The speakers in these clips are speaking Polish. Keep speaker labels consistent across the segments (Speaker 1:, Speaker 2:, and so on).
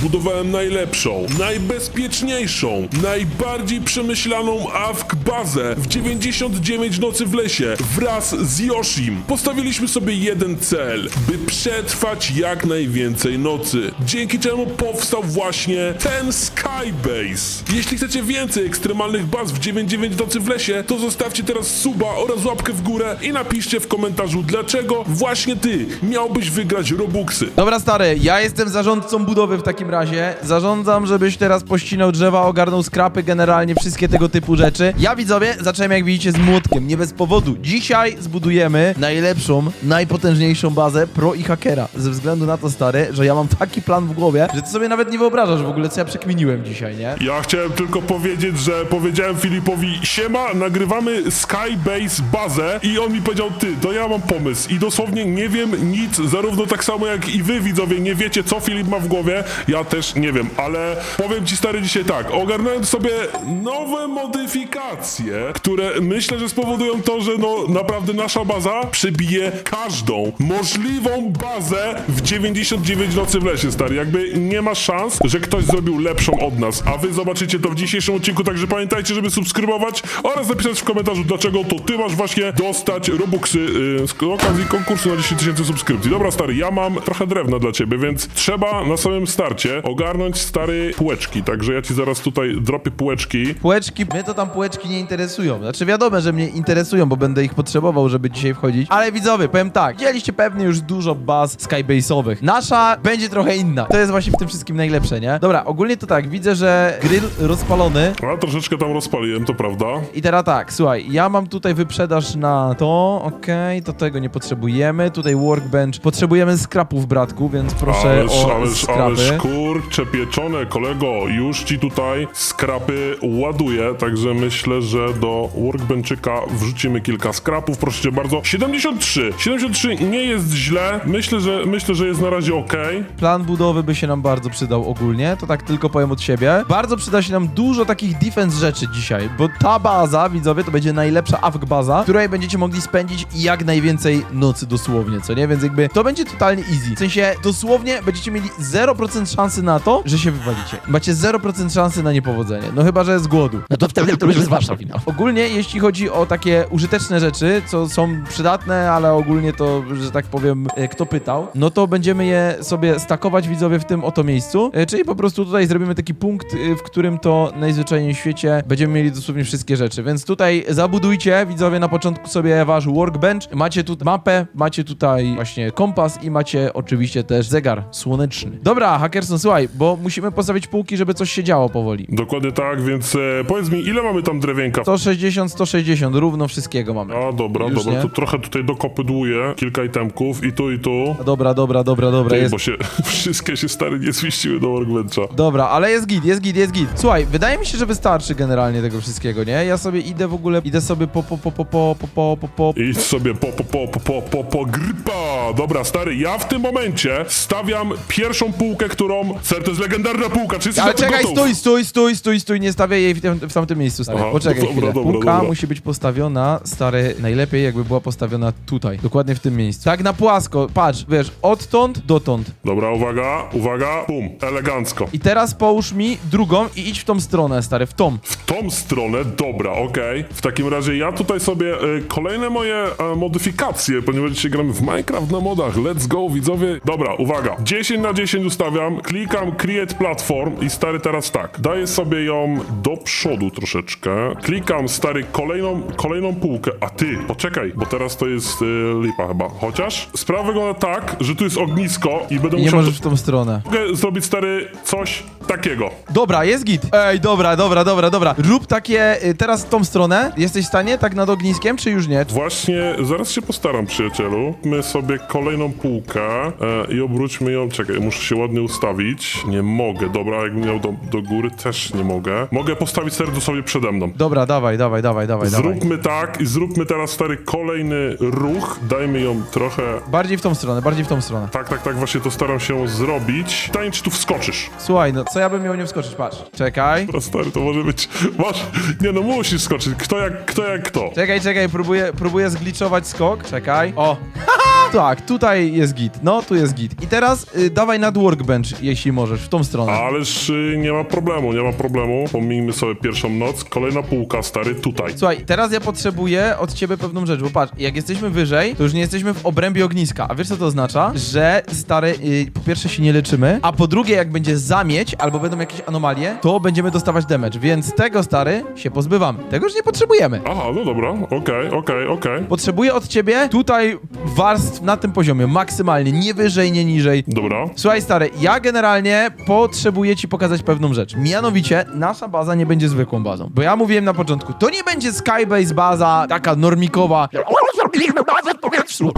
Speaker 1: zbudowałem najlepszą, najbezpieczniejszą, najbardziej przemyślaną AFK bazę w 99 nocy w lesie wraz z Yoshim. Postawiliśmy sobie jeden cel, by przetrwać jak najwięcej nocy, dzięki czemu powstał właśnie ten Skybase. Jeśli chcecie więcej ekstremalnych baz w 99 nocy w lesie, to zostawcie teraz suba oraz łapkę w górę i napiszcie w komentarzu, dlaczego właśnie ty miałbyś wygrać Robuxy.
Speaker 2: Dobra, stary, ja jestem zarządcą budowy w takim razie. Zarządzam, żebyś teraz pościnał drzewa, ogarnął skrapy, generalnie wszystkie tego typu rzeczy. Ja, widzowie, zacząłem, jak widzicie, z młotkiem. Nie bez powodu. Dzisiaj zbudujemy najlepszą, najpotężniejszą bazę pro i hakera. Ze względu na to, stary, że ja mam taki plan w głowie, że ty sobie nawet nie wyobrażasz w ogóle, co ja przekminiłem dzisiaj, nie?
Speaker 1: Ja chciałem tylko powiedzieć, że powiedziałem Filipowi, siema, nagrywamy Skybase bazę i on mi powiedział, ty, to ja mam pomysł i dosłownie nie wiem nic, zarówno tak samo jak i wy widzowie, nie wiecie co Filip ma w głowie, ja też nie wiem, ale powiem ci stary dzisiaj tak, ogarnąłem sobie nowe modyfikacje, które myślę, że spowodują to, że no naprawdę nasza baza przebije każdą możliwą bazę w 99 nocy w lesie, stary, jakby nie ma szans, że ktoś zrobił lepszą od nas, a wy zobaczycie to w dzisiejszym odcinku, także pamiętajcie, żeby subskrybować oraz napisać w komentarzu, dlaczego to ty masz właśnie dostać Robuxy yy, z okazji konkursu na 10 tysięcy subskrypcji. Dobra, stary, ja mam trochę drewna dla ciebie, więc trzeba na samym starcie ogarnąć stary półeczki, także ja ci zaraz tutaj dropię półeczki.
Speaker 2: Półeczki, mnie to tam półeczki nie interesują. Znaczy wiadomo, że mnie interesują, bo będę ich potrzebował, żeby dzisiaj wchodzić. Ale widzowie, powiem tak, widzieliście pewnie już dużo baz skybase'owych. Nasza będzie trochę inna. To jest właśnie w tym wszystkim najlepsze, nie? Dobra, ogólnie to tak, widzę, że grill rozpalony.
Speaker 1: A troszeczkę tam rozpaliłem, to prawda.
Speaker 2: I teraz tak, słuchaj, ja mam tutaj wyprzedaż na to, okej, to tego nie potrzebujemy. Tutaj workbench. Potrzebujemy skrapów, bratku, więc proszę
Speaker 1: Ależ,
Speaker 2: o
Speaker 1: ależ,
Speaker 2: skrapy.
Speaker 1: ależ kurcze pieczone, kolego, już ci tutaj skrapy ładuję, także myślę, że do workbenczyka wrzucimy kilka skrapów, proszę cię bardzo. 73, 73 nie jest źle, myślę, że myślę, że jest na razie ok.
Speaker 2: Plan budowy by się nam bardzo przydał ogólnie, to tak tylko powiem od siebie. Bardzo przyda się nam dużo takich defense rzeczy dzisiaj, bo ta baza, widzowie, to będzie najlepsza AFK baza, w której będziecie mogli spędzić jak najwięcej nocy dosłownie, co nie? Więc jakby to będzie totalnie easy. W sensie dosłownie będziecie mieli 0% szansy na to, że się wywalicie. Macie 0% szansy na niepowodzenie, no chyba, że z głodu.
Speaker 3: No to wtedy to już jest wasza wina.
Speaker 2: Ogólnie, jeśli chodzi o takie użyteczne rzeczy, co są przydatne, ale ogólnie to, że tak powiem, e, kto pytał, no to będziemy je sobie stakować widzowie w tym oto miejscu. E, Czyli po prostu tutaj zrobimy taki punkt, e, w którym to najzwyczajniej w świecie będziemy mieli dosłownie wszystkie rzeczy. Więc tutaj zabudujcie widzowie na początku sobie wasz workbench. Macie tu mapę, macie tutaj właśnie kompas i macie oczywiście też zegar słoneczny. Dobra, Hackerson, słuchaj, bo musimy postawić półki, żeby coś się działo powoli.
Speaker 1: Dokładnie tak, więc e, powiedz mi, ile mamy tam drewienka?
Speaker 2: 160, 160, równo wszystkiego mamy.
Speaker 1: A, dobra,
Speaker 2: Już
Speaker 1: dobra,
Speaker 2: nie?
Speaker 1: to trochę tutaj dokopydłuję, kilka itemków i tu, i tu.
Speaker 2: Dobra, dobra, dobra, dobra,
Speaker 1: Ty,
Speaker 2: jest...
Speaker 1: bo się, wszystkie się stary nie zmieściły do workbencha.
Speaker 2: Dobra, ale jest git, jest git, jest git. Słuchaj, wydaje mi się, że wystarczy generalnie tego wszystkiego, nie? Ja sobie idę w ogóle, idę sobie po, po, po, po, po, po, po, po, po.
Speaker 1: Idź sobie po, po, po, po, po, po, po grypa. Dobra, stary, ja w tym momencie stawiam pierwszą półkę, którą... Stary, to jest legendarna półka, czy jesteś
Speaker 2: Ale
Speaker 1: na to
Speaker 2: czekaj,
Speaker 1: gotów?
Speaker 2: stój, stój, stój, stój, stój, nie stawiaj jej w, tym, w tamtym miejscu, stary.
Speaker 1: Aha,
Speaker 2: Poczekaj
Speaker 1: dobra,
Speaker 2: chwilę.
Speaker 1: dobra,
Speaker 2: Półka
Speaker 1: dobra.
Speaker 2: musi być postawiona, stary, najlepiej jakby była postawiona tutaj, dokładnie w tym miejscu. Tak na płasko, patrz, wiesz, odtąd dotąd.
Speaker 1: Dobra, uwaga, uwaga, pum, elegancko.
Speaker 2: I teraz połóż mi drugą i idź w tą stronę, stary, w tą.
Speaker 1: W tą stronę, dobra, okej. W takim razie ja tutaj sobie y, kolejne moje e, modyfikacje, ponieważ dzisiaj gramy w Minecraft na modach. Let's go, widzowie. Dobra, uwaga. 10 na 10 ustawiam, klikam Create Platform i stary teraz tak. Daję sobie ją do przodu troszeczkę. Klikam, stary, kolejną, kolejną półkę. A ty, poczekaj, bo teraz to jest y, lipa chyba. Chociaż sprawa wygląda tak, że tu jest ognisko i będę
Speaker 2: I nie
Speaker 1: musiał...
Speaker 2: możesz w tą stronę.
Speaker 1: Mogę zrobić, stary, coś takiego.
Speaker 2: Dobra, jest git. Ej, dobra, dobra, dobra, dobra. Rób takie, y, teraz w tą stronę. Jesteś w stanie, tak nad ogniskiem, czy już nie?
Speaker 1: Właśnie, zaraz się postaram, przyjacielu. My sobie kolejną półkę e, i obróćmy ją. Czekaj, muszę się ładnie ustawić. Nie mogę, dobra, jakbym miał do, do góry, też nie mogę. Mogę postawić serdu sobie przede mną.
Speaker 2: Dobra, dawaj, dawaj, dawaj, dawaj, dawaj.
Speaker 1: Zróbmy tak i zróbmy teraz stary kolejny ruch. Dajmy ją trochę.
Speaker 2: Bardziej w tą stronę, bardziej w tą stronę.
Speaker 1: Tak, tak, tak, właśnie to staram się zrobić. Pytanie, czy tu wskoczysz?
Speaker 2: Słuchaj, no co ja bym miał nie wskoczyć, patrz. Czekaj.
Speaker 1: Dobra, stary, to może być. Masz. Nie no, musisz skoczyć. Kto jak kto, jak kto.
Speaker 2: Czekaj, czekaj, próbuję, próbuję zgliczować skok. Czekaj. O! Tak, tutaj jest git. No, tu jest git. I teraz y, dawaj nad workbench, jeśli możesz, w tą stronę.
Speaker 1: Ależ y, nie ma problemu, nie ma problemu. Pomijmy sobie pierwszą noc. Kolejna półka, stary, tutaj.
Speaker 2: Słuchaj, teraz ja potrzebuję od ciebie pewną rzecz, bo patrz, jak jesteśmy wyżej, to już nie jesteśmy w obrębie ogniska. A wiesz co to oznacza? Że stary, y, po pierwsze się nie leczymy, a po drugie, jak będzie zamieć albo będą jakieś anomalie, to będziemy dostawać damage. Więc tego stary się pozbywamy. Tego już nie potrzebujemy.
Speaker 1: Aha, no dobra, okej, okej, okej.
Speaker 2: Potrzebuję od ciebie tutaj warstw na tym poziomie, maksymalnie, nie wyżej, nie niżej.
Speaker 1: Dobra.
Speaker 2: Słuchaj stary, ja generalnie potrzebuję ci pokazać pewną rzecz. Mianowicie, nasza baza nie będzie zwykłą bazą. Bo ja mówiłem na początku, to nie będzie Skybase baza, taka normikowa.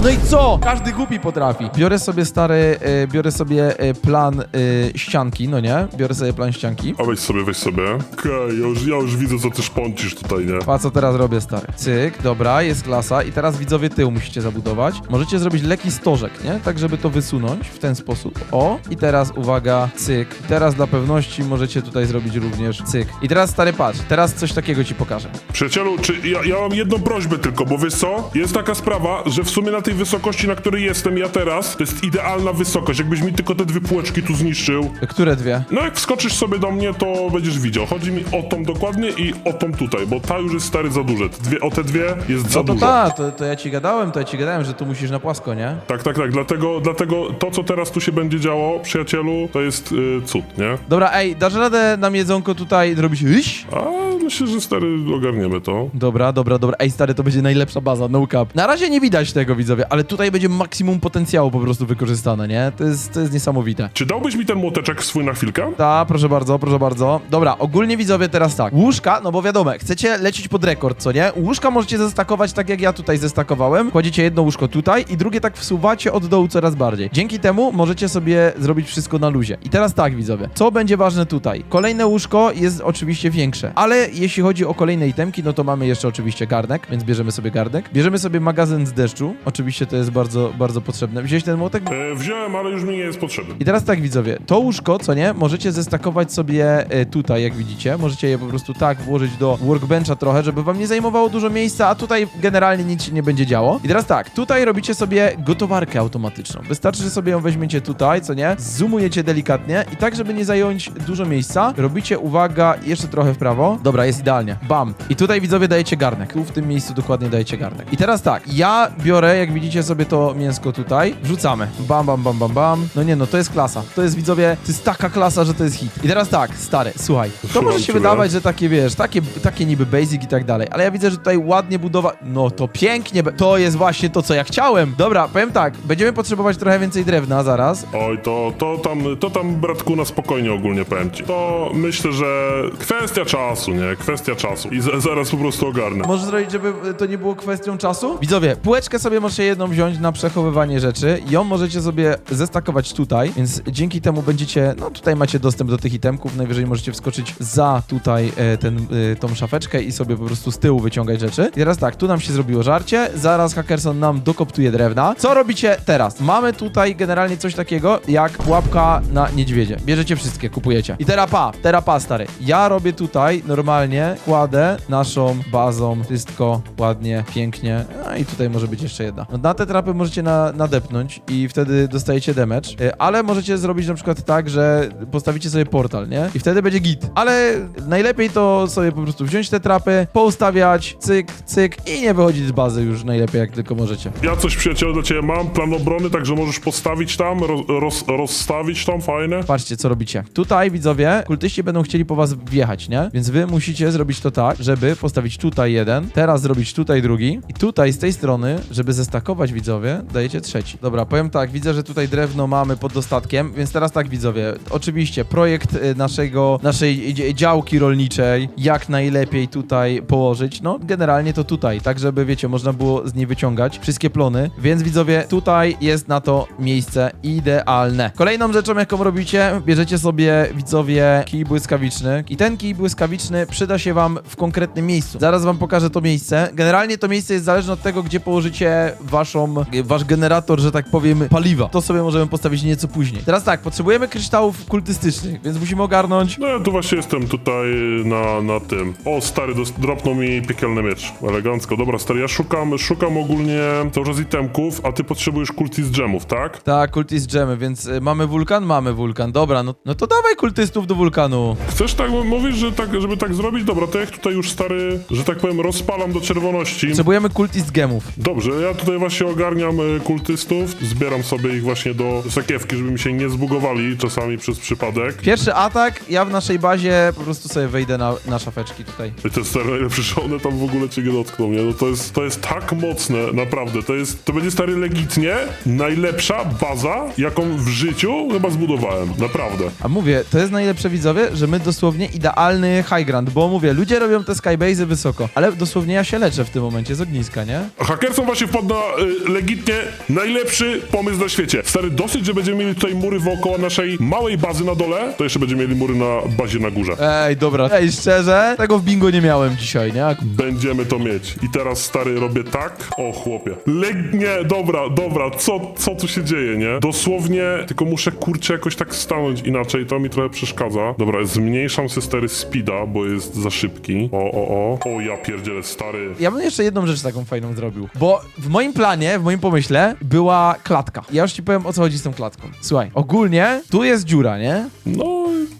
Speaker 2: No i co? Każdy głupi potrafi. Biorę sobie stary, y, biorę sobie y, plan y, ścianki, no nie? Biorę sobie plan ścianki.
Speaker 1: A weź sobie, weź sobie. Okej, ja, już, ja już widzę, co ty szpącisz tutaj, nie?
Speaker 2: A co teraz robię, stary? Cyk, dobra, jest klasa i teraz widzowie tył musicie zabudować. Możecie zrobić lekki stożek, nie? Tak, żeby to wysunąć w ten sposób. O, i teraz uwaga, cyk. I teraz dla pewności możecie tutaj zrobić również cyk. I teraz, stary, patrz, teraz coś takiego ci pokażę.
Speaker 1: Przyjacielu, czy ja, ja mam jedną prośbę tylko, bo wiesz co? Jest taka sprawa, że w sumie na tej wysokości, na której jestem ja teraz, to jest idealna wysokość. Jakbyś mi tylko te dwie półeczki tu zniszczył.
Speaker 2: Które dwie?
Speaker 1: No jak wskoczysz sobie do mnie, to będziesz widział. Chodzi mi o tą dokładnie i o tą tutaj, bo ta już jest stary za duże. Dwie, o te dwie jest za
Speaker 2: No to
Speaker 1: dużo.
Speaker 2: ta, to, to ja ci gadałem, to ja ci gadałem, że tu musisz na płasko, nie?
Speaker 1: Tak, tak, tak. Dlatego, dlatego to, co teraz tu się będzie działo, przyjacielu, to jest y, cud, nie?
Speaker 2: Dobra, ej, dasz radę nam jedzonko tutaj zrobić?
Speaker 1: A myślę, że stary ogarniemy to.
Speaker 2: Dobra, dobra, dobra. Ej, stary, to będzie najlepsza baza, no cap. Na razie nie widać tego, widzowie, ale tutaj będzie maksimum potencjału po prostu wykorzystane, nie? To jest, to jest niesamowite.
Speaker 1: Czy dałbyś mi ten młoteczek swój na chwilkę?
Speaker 2: Ta, proszę bardzo, proszę bardzo. Dobra, ogólnie widzowie teraz tak. Łóżka, no bo wiadomo, chcecie lecieć pod rekord, co nie? Łóżka możecie zestakować tak jak ja tutaj zestakowałem. Kładziecie jedno łóżko tutaj i drugie tak wsuwacie od dołu coraz bardziej. Dzięki temu możecie sobie zrobić wszystko na luzie. I teraz tak, widzowie. Co będzie ważne tutaj? Kolejne łóżko jest oczywiście większe, ale jeśli chodzi o kolejne itemki, no to mamy jeszcze oczywiście garnek, więc bierzemy sobie garnek. Bierzemy sobie magazyn z deszczu. Oczywiście to jest bardzo, bardzo potrzebne. Wziąłeś ten młotek?
Speaker 1: E, wziąłem, ale już mi nie jest potrzebny.
Speaker 2: I teraz tak, widzowie, to łóżko, co nie, możecie zestakować sobie e, tutaj, jak widzicie. Możecie je po prostu tak włożyć do workbencha trochę, żeby wam nie zajmowało dużo miejsca, a tutaj generalnie nic się nie będzie działo. I teraz tak, tutaj robicie sobie gotowarkę automatyczną. Wystarczy, że sobie ją weźmiecie tutaj, co nie, zoomujecie delikatnie i tak, żeby nie zająć dużo miejsca, robicie, uwaga, jeszcze trochę w prawo. Dobra, jest idealnie. Bam. I tutaj, widzowie, dajecie garnek. Tu w tym miejscu dokładnie dajecie garnek. I teraz tak, ja biorę, jak widzicie sobie to mięsko tutaj, wrzucamy. Bam, bam, bam, bam, bam. No nie no, to jest klasa. To jest, widzowie, to jest taka klasa, że to jest hit. I teraz tak, stary, słuchaj. To może się wydawać, że takie, wiesz, takie, takie niby basic i tak dalej, ale ja widzę, że tutaj ładnie budowa... No to pięknie, to jest właśnie to, co ja chciałem. Dobra, powiem tak, będziemy potrzebować trochę więcej drewna zaraz.
Speaker 1: Oj, to, to tam, to tam, bratku, na spokojnie ogólnie powiem ci. To myślę, że kwestia czasu, nie? Kwestia czasu. I za, zaraz po prostu ogarnę.
Speaker 2: Może zrobić, żeby to nie było kwestią czasu? Widzowie, półeczkę sobie możecie jedną wziąć na przechowywanie rzeczy. Ją możecie sobie zestakować tutaj, więc dzięki temu będziecie, no tutaj macie dostęp do tych itemków, najwyżej możecie wskoczyć za tutaj e, ten, e, tą szafeczkę i sobie po prostu z tyłu wyciągać rzeczy. I teraz tak, tu nam się zrobiło żarcie, zaraz Hackerson nam dokoptuje drewna. Co robicie teraz? Mamy tutaj generalnie coś takiego jak pułapka na niedźwiedzie. Bierzecie wszystkie, kupujecie. I terapa, terapa stary. Ja robię tutaj normalnie, kładę naszą bazą wszystko ładnie, pięknie. No i tutaj może być jeszcze jedna. No, na te trapy możecie na, nadepnąć i wtedy dostajecie damage, y, ale możecie zrobić na przykład tak, że postawicie sobie portal, nie? I wtedy będzie git. Ale najlepiej to sobie po prostu wziąć te trapy, poustawiać, cyk, cyk i nie wychodzić z bazy już najlepiej jak tylko możecie.
Speaker 1: Ja coś, przyjacielu, dla ciebie mam, plan obrony, także możesz postawić tam, roz, roz, rozstawić tam, fajne.
Speaker 2: Patrzcie, co robicie. Tutaj, widzowie, kultyści będą chcieli po was wjechać, nie? Więc wy musicie zrobić to tak, żeby postawić tutaj jeden, teraz zrobić tutaj drugi i tutaj z tej strony, żeby zestakować, widzowie, dajecie trzeci. Dobra, powiem tak, widzę, że tutaj drewno mamy pod dostatkiem, więc teraz tak, widzowie, oczywiście projekt y, naszego, naszej dzi- działki rolniczej, jak najlepiej tutaj położyć, no generalnie to tutaj, tak żeby, wiecie, można było z niej wyciągać wszystkie plony, więc widzowie, tutaj jest na to miejsce idealne. Kolejną rzeczą, jaką robicie, bierzecie sobie, widzowie, kij błyskawiczny i ten kij błyskawiczny przyda się wam w konkretnym miejscu. Zaraz wam pokażę to miejsce. Generalnie to miejsce jest zależne od tego, gdzie położycie waszą, wasz generator, że tak powiem, paliwa. To sobie możemy postawić nieco później. Teraz tak, potrzebujemy kryształów kultystycznych, więc musimy ogarnąć
Speaker 1: No ja tu właśnie jestem tutaj na, na tym. O, stary, dos- dropnął mi piekielny miecz. Elegancko. Dobra, stary, ja szukam, szukam ogólnie cały czas itemków, a ty potrzebujesz kultist dżemów, tak?
Speaker 2: Tak, kultist dżemy, więc y, mamy wulkan? Mamy wulkan. Dobra, no, no to dawaj kultystów do wulkanu.
Speaker 1: Chcesz tak, mówisz, że tak, żeby tak zrobić? Dobra, to ja ich tutaj już, stary, że tak powiem, rozpalam do czerwoności.
Speaker 2: Potrzebujemy kultist gemów.
Speaker 1: Dobrze, ja tutaj właśnie ogarniam e, kultystów, zbieram sobie ich właśnie do sakiewki, żeby mi się nie zbugowali czasami przez przypadek.
Speaker 2: Pierwszy atak, ja w naszej bazie po prostu sobie wejdę na, na szafeczki tutaj.
Speaker 1: I to jest stary najlepsze, że one tam w ogóle cię nie dotkną, nie? No to jest, to jest tak mocne, naprawdę. To jest, to będzie stary legitnie najlepsza baza, jaką w życiu chyba zbudowałem. Naprawdę.
Speaker 2: A mówię, to jest najlepsze widzowie, że my dosłownie idealny high ground, bo mówię, ludzie robią te skybase'y wysoko, ale dosłownie ja się leczę w tym momencie z ogniska, nie?
Speaker 1: A Hackerson właśnie wpadł na y, legitnie najlepszy pomysł na świecie. Stary, dosyć, że będziemy mieli tutaj mury wokoło naszej małej bazy na dole, to jeszcze będziemy mieli mury na bazie na górze.
Speaker 2: Ej, dobra. Ej, szczerze, tego w bingo nie miałem dzisiaj, nie?
Speaker 1: Będziemy to mieć. I teraz, stary, robię tak. O, chłopie. Leg... Nie, dobra, dobra, co, co tu się dzieje, nie? Dosłownie, tylko muszę, kurczę, jakoś tak stanąć inaczej, to mi trochę przeszkadza. Dobra, zmniejszam sobie, stary, speeda, bo jest za szybki. O, o, o. O, ja pierdzielę, stary.
Speaker 2: Ja bym jeszcze jedną rzecz taką fajną zrobił, bo w moim planie, w moim pomyśle była klatka. Ja już ci powiem, o co chodzi z tą klatką. Słuchaj, ogólnie tu jest dziura, nie?
Speaker 1: No,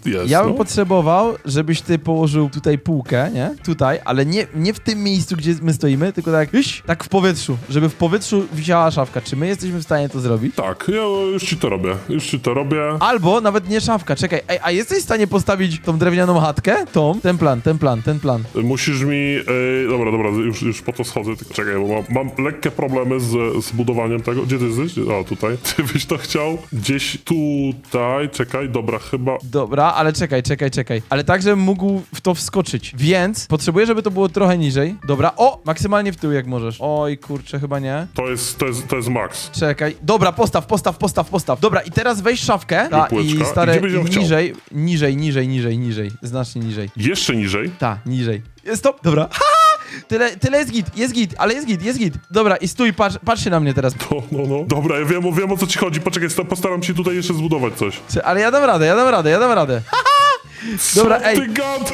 Speaker 1: jest,
Speaker 2: Ja bym
Speaker 1: no.
Speaker 2: potrzebował, żebyś ty położył tutaj półkę, nie? Tutaj, ale nie, nie w tym miejscu, gdzie my stoimy, tylko tak, iś, tak w powietrzu, żeby w powietrzu wisiała szafka. Czy my jesteśmy w stanie to zrobić?
Speaker 1: Tak, ja już ci to robię. Już ci to robię.
Speaker 2: Albo nawet nie szafka, czekaj, ej, a jesteś w stanie postawić tą drewnianą chatkę? Tą? Ten plan, ten plan, ten plan.
Speaker 1: Musisz mi. E, dobra, dobra, już, już po to schodzę, tylko czekaj, bo mam, mam lekkie problemy z, z budowaniem tego. Gdzie ty jesteś? O, tutaj. Ty byś to chciał? Gdzieś tutaj, czekaj, dobra, chyba.
Speaker 2: Dobra, ale czekaj, czekaj, czekaj. Ale tak, żebym mógł w to wskoczyć. Więc potrzebuję, żeby to było trochę niżej. Dobra, o, maksymalnie w tył jak możesz. Oj, kurczę, chyba nie.
Speaker 1: To jest, to jest, to jest max.
Speaker 2: Czekaj. Dobra, postaw, postaw, postaw, postaw. Dobra, i teraz weź szafkę. Ta, i
Speaker 1: I
Speaker 2: stare,
Speaker 1: gdzie byś ją chciał?
Speaker 2: niżej, niżej, niżej, niżej, niżej. Znacznie niżej.
Speaker 1: Jeszcze niżej.
Speaker 2: Ta, niżej. Jest Stop, dobra. Ha! Tyle, tyle jest git, jest git, ale jest git, jest git. Dobra, i stój, patrz, patrz się na mnie teraz.
Speaker 1: No, no, no. Dobra, ja wiem, wiem o co ci chodzi. Poczekaj, sta- postaram się tutaj jeszcze zbudować coś.
Speaker 2: Ale ja dam radę, ja dam radę, ja dam radę. Dobra,
Speaker 1: co
Speaker 2: ej.
Speaker 1: ty gadasz?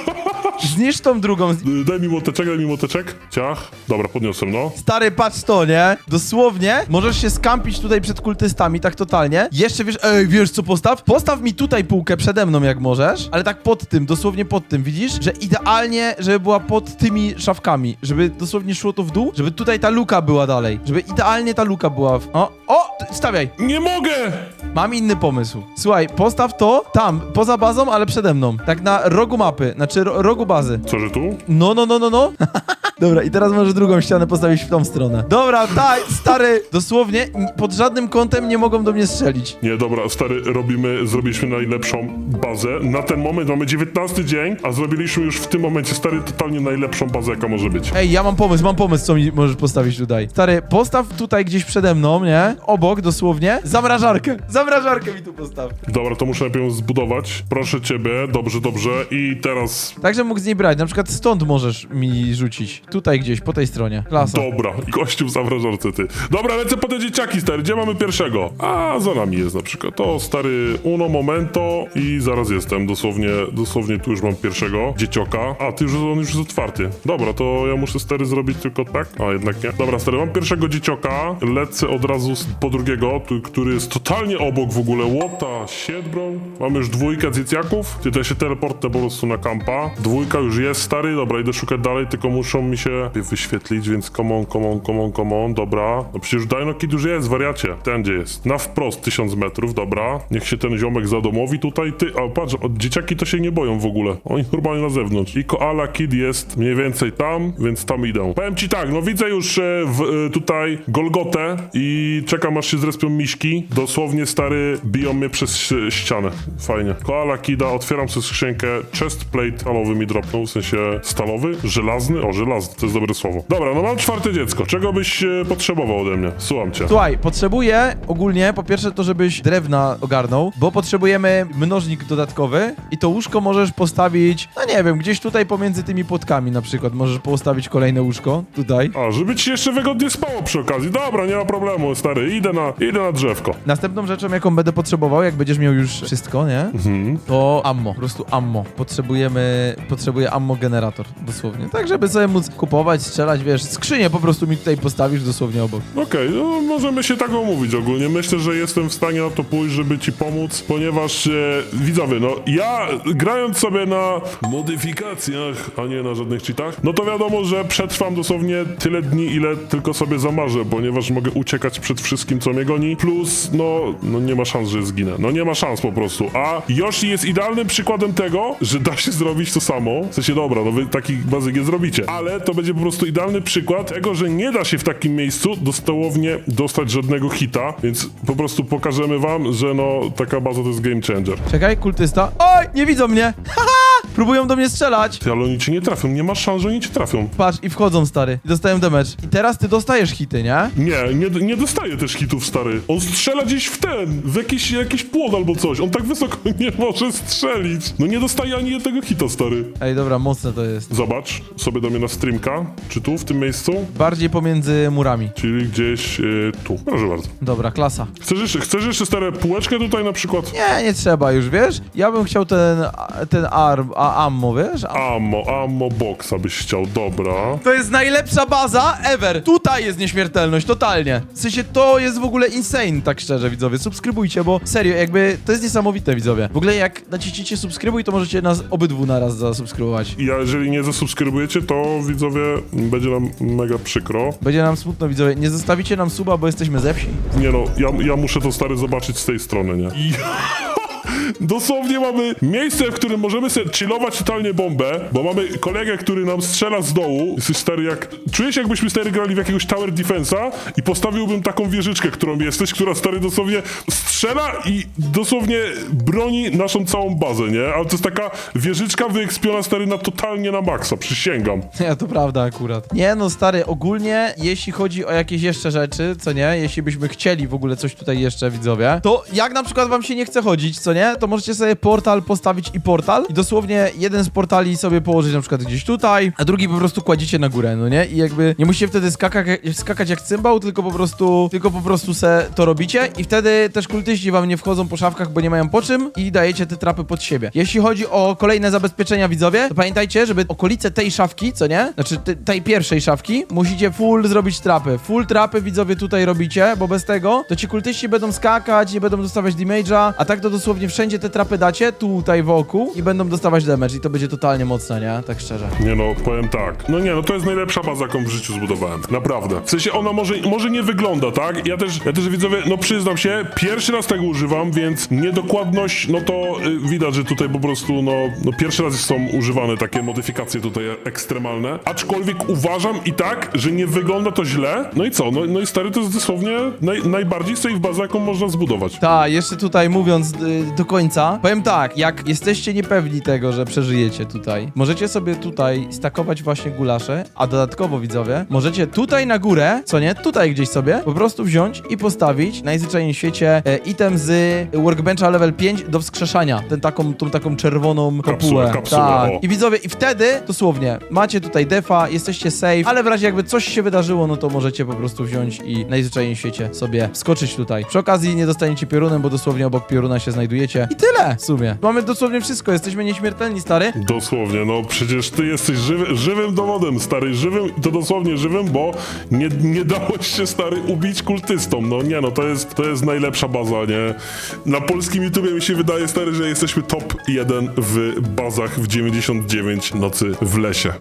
Speaker 2: Zniszcz tą drugą.
Speaker 1: Y, Daj mi młoteczek, daj mi młoteczek. Ciach. Dobra, podniosłem, no.
Speaker 2: Stary, patrz to, nie? Dosłownie możesz się skampić tutaj przed kultystami, tak totalnie. Jeszcze wiesz, ej, wiesz co postaw? Postaw mi tutaj półkę przede mną, jak możesz, ale tak pod tym, dosłownie pod tym, widzisz? Że idealnie, żeby była pod tymi szafkami, żeby dosłownie szło to w dół, żeby tutaj ta luka była dalej, żeby idealnie ta luka była w... O, o, stawiaj!
Speaker 1: Nie mogę!
Speaker 2: Mam inny pomysł. Słuchaj, postaw to tam, poza bazą, ale przede mną. Tak na rogu mapy, znaczy ro rogu bazy.
Speaker 1: Co, że tu?
Speaker 2: No, no, no, no, no. Dobra, i teraz możesz drugą ścianę postawić w tą stronę. Dobra, daj, stary, dosłownie pod żadnym kątem nie mogą do mnie strzelić.
Speaker 1: Nie, dobra, stary, robimy, zrobiliśmy najlepszą bazę. Na ten moment mamy 19 dzień, a zrobiliśmy już w tym momencie, stary, totalnie najlepszą bazę, jaka może być.
Speaker 2: Ej, ja mam pomysł, mam pomysł, co mi możesz postawić tutaj. Stary, postaw tutaj gdzieś przede mną, nie? Obok, dosłownie, zamrażarkę. Zamrażarkę mi tu postaw.
Speaker 1: Dobra, to muszę najpierw ją zbudować. Proszę ciebie, dobrze, dobrze. I teraz,
Speaker 2: Tak, że mógł z niej brać, na przykład stąd możesz mi rzucić. Tutaj gdzieś, po tej stronie. Klasa.
Speaker 1: dobra, gościu w zamrażarce, ty. Dobra, lecę po te dzieciaki, stary, gdzie mamy pierwszego? A, za nami jest na przykład. To, stary, uno momento i zaraz jestem, dosłownie, dosłownie tu już mam pierwszego dziecioka. A, ty już, on już jest otwarty. Dobra, to ja muszę, stary, zrobić tylko tak? A, jednak nie. Dobra, stary, mam pierwszego dziecioka, lecę od razu po drugiego, który jest totalnie obok w ogóle. Łota, shit, bro. Mamy już dwójkę dzieciaków, ty też się teleportę po prostu na kampa. Dwójka już jest, stary, dobra, idę szukać dalej, tylko muszą mi się wyświetlić, więc come on, come on, come on, come on, dobra. No przecież Dino Kid już jest, wariacie. Ten gdzie jest? Na wprost 1000 metrów, dobra. Niech się ten ziomek zadomowi tutaj, ty, a patrz, dzieciaki to się nie boją w ogóle. Oni normalnie na zewnątrz. I Koala Kid jest mniej więcej tam, więc tam idę. Powiem ci tak, no widzę już e, w, e, tutaj Golgotę i czekam aż się zrespią miśki. Dosłownie, stary, biją mnie przez ścianę. Fajnie. Koala Kida, otwieram sobie skrzynkę. Chest plate stalowy mi dropnął, w sensie stalowy, żelazny, o żelazny. to jest dobre słowo. Dobra, no mam czwarte dziecko. Czego byś e, potrzebował ode mnie? Słucham cię.
Speaker 2: Słuchaj, potrzebuję ogólnie, po pierwsze to, żebyś drewna ogarnął, bo potrzebujemy mnożnik dodatkowy i to łóżko możesz postawić, no nie wiem, gdzieś tutaj pomiędzy tymi płotkami na przykład, możesz postawić kolejne łóżko, tutaj.
Speaker 1: A, żeby ci jeszcze wygodnie spało przy okazji. Dobra, nie ma problemu, stary. Idę na, idę na drzewko.
Speaker 2: Następną rzeczą, jaką będę potrzebował, jak będziesz miał już wszystko, nie? To ammo, po prostu ammo. Potrzebujemy, potrzebuję ammo generator, dosłownie. Tak, żeby sobie móc kupować, strzelać, wiesz, skrzynię po prostu mi tutaj postawisz dosłownie obok.
Speaker 1: Okej, no możemy się tak omówić ogólnie. Myślę, że jestem w stanie na to pójść, żeby ci pomóc, ponieważ e, widzowie, no ja grając sobie na modyfikacjach, a nie na żadnych cheatach, no to wiadomo, że przetrwam dosłownie tyle dni, ile tylko sobie zamarzę, ponieważ mogę uciekać przed wszystkim, co mnie goni, plus no, no nie ma szans, że zginę. No nie ma szans po prostu. A Yoshi jest idealnym przykładem tego, że da się zrobić to samo. W sensie, dobra, no wy takich bazyk nie zrobicie, ale to będzie po prostu idealny przykład tego, że nie da się w takim miejscu dosłownie dostać żadnego hita, więc po prostu pokażemy wam, że no taka baza to jest game changer.
Speaker 2: Czekaj, kultysta. Oj, nie widzą mnie! Haha! Próbują do mnie strzelać!
Speaker 1: Ty, ale oni cię nie trafią, nie ma szans, że oni cię trafią.
Speaker 2: Patrz, i wchodzą, stary. I dostają damage. I teraz ty dostajesz hity, nie?
Speaker 1: Nie, nie, nie dostaje też hitów, stary. On strzela gdzieś w ten, w jakiś, jakiś płot albo coś. On tak wysoko nie może strzelić. No nie dostaje ani jednego hita, stary.
Speaker 2: Ej, dobra, mocne to jest.
Speaker 1: Zobacz sobie do mnie na streamka, czy tu, w tym miejscu,
Speaker 2: Bardziej pomiędzy murami.
Speaker 1: czyli gdzieś y, tu. Proszę bardzo.
Speaker 2: Dobra, klasa.
Speaker 1: Chcesz jeszcze, chcesz jeszcze stare półeczkę tutaj na przykład?
Speaker 2: Nie, nie trzeba już, wiesz? Ja bym chciał ten, ten arm, a ammo, wiesz? A...
Speaker 1: Ammo, ammo boxa byś chciał, dobra.
Speaker 2: To jest najlepsza baza ever! Tutaj jest nieśmiertelność, totalnie. W sensie to jest w ogóle insane, tak szczerze, widzowie. Subskrybujcie, bo serio, jakby to jest niesamowite, widzowie. W ogóle jak naciśniecie subskrybuj, to możecie nas obydwu naraz zasubskrybować.
Speaker 1: Ja, jeżeli nie zasubskrybujecie, to widzowie, będzie nam mega przykro.
Speaker 2: Będzie nam smutno, widzowie. Nie zostawicie nam suba, bo jesteśmy ze wsi.
Speaker 1: Nie no, ja, ja muszę to stary zobaczyć z tej strony, nie? I... Dosłownie mamy miejsce, w którym możemy sobie chillować totalnie bombę, bo mamy kolegę, który nam strzela z dołu. Jesteś stary jak... Czuję się jakbyśmy stary grali w jakiegoś tower defensa i postawiłbym taką wieżyczkę, którą jesteś, która stary dosłownie strzela i dosłownie broni naszą całą bazę, nie? Ale to jest taka wieżyczka wyekspiona stary na totalnie na maksa, przysięgam.
Speaker 2: Nie, to prawda akurat. Nie no, stary, ogólnie jeśli chodzi o jakieś jeszcze rzeczy, co nie, jeśli byśmy chcieli w ogóle coś tutaj jeszcze, widzowie, to jak na przykład wam się nie chce chodzić, co nie, to możecie sobie portal postawić i portal i dosłownie jeden z portali sobie położyć na przykład gdzieś tutaj, a drugi po prostu kładziecie na górę, no nie? I jakby nie musicie wtedy skakać, skakać jak cymbał, tylko po prostu, tylko po prostu se to robicie i wtedy też kultyści wam nie wchodzą po szafkach, bo nie mają po czym i dajecie te trapy pod siebie. Jeśli chodzi o kolejne zabezpieczenia, widzowie, to pamiętajcie, żeby okolice tej szafki, co nie? Znaczy te, tej pierwszej szafki, musicie full zrobić trapy. Full trapy, widzowie, tutaj robicie, bo bez tego to ci kultyści będą skakać, nie będą dostawać damage'a, a tak to dosłownie wszędzie te trapy dacie, tutaj wokół i będą dostawać damage i to będzie totalnie mocne, nie? Tak szczerze.
Speaker 1: Nie no, powiem tak. No nie, no to jest najlepsza baza, jaką w życiu zbudowałem. Naprawdę. W sensie ona może, może nie wygląda, tak? Ja też, ja też widzowie, no przyznam się, pierwszy raz tego używam, więc niedokładność, no to y, widać, że tutaj po prostu, no, no pierwszy raz są używane takie modyfikacje tutaj ekstremalne. Aczkolwiek uważam i tak, że nie wygląda to źle. No i co? No, no i stary, to jest dosłownie naj, najbardziej safe baza, jaką można zbudować.
Speaker 2: Tak, jeszcze tutaj mówiąc y, do końca, powiem tak, jak jesteście niepewni tego, że przeżyjecie tutaj, możecie sobie tutaj stakować właśnie gulasze, a dodatkowo widzowie, możecie tutaj na górę, co nie, tutaj gdzieś sobie, po prostu wziąć i postawić najzwyczajniej w świecie e, item z workbencha level 5 do wskrzeszania, ten taką, tą taką czerwoną
Speaker 1: Kapsułę,
Speaker 2: kopułę.
Speaker 1: kapsułę,
Speaker 2: tak.
Speaker 1: o.
Speaker 2: I widzowie, i wtedy, dosłownie, macie tutaj defa, jesteście safe, ale w razie jakby coś się wydarzyło, no to możecie po prostu wziąć i najzwyczajniej w świecie sobie wskoczyć tutaj. Przy okazji nie dostaniecie piorunem, bo dosłownie obok pioruna się znajdujecie. I tyle w sumie. Mamy dosłownie wszystko, jesteśmy nieśmiertelni, stary.
Speaker 1: Dosłownie, no przecież ty jesteś żywy, żywym dowodem, stary, żywym, to dosłownie żywym, bo nie, nie dałeś się, stary, ubić kultystom, no nie no, to jest, to jest najlepsza baza, nie? Na polskim YouTubie mi się wydaje, stary, że jesteśmy top 1 w bazach w 99 nocy w lesie.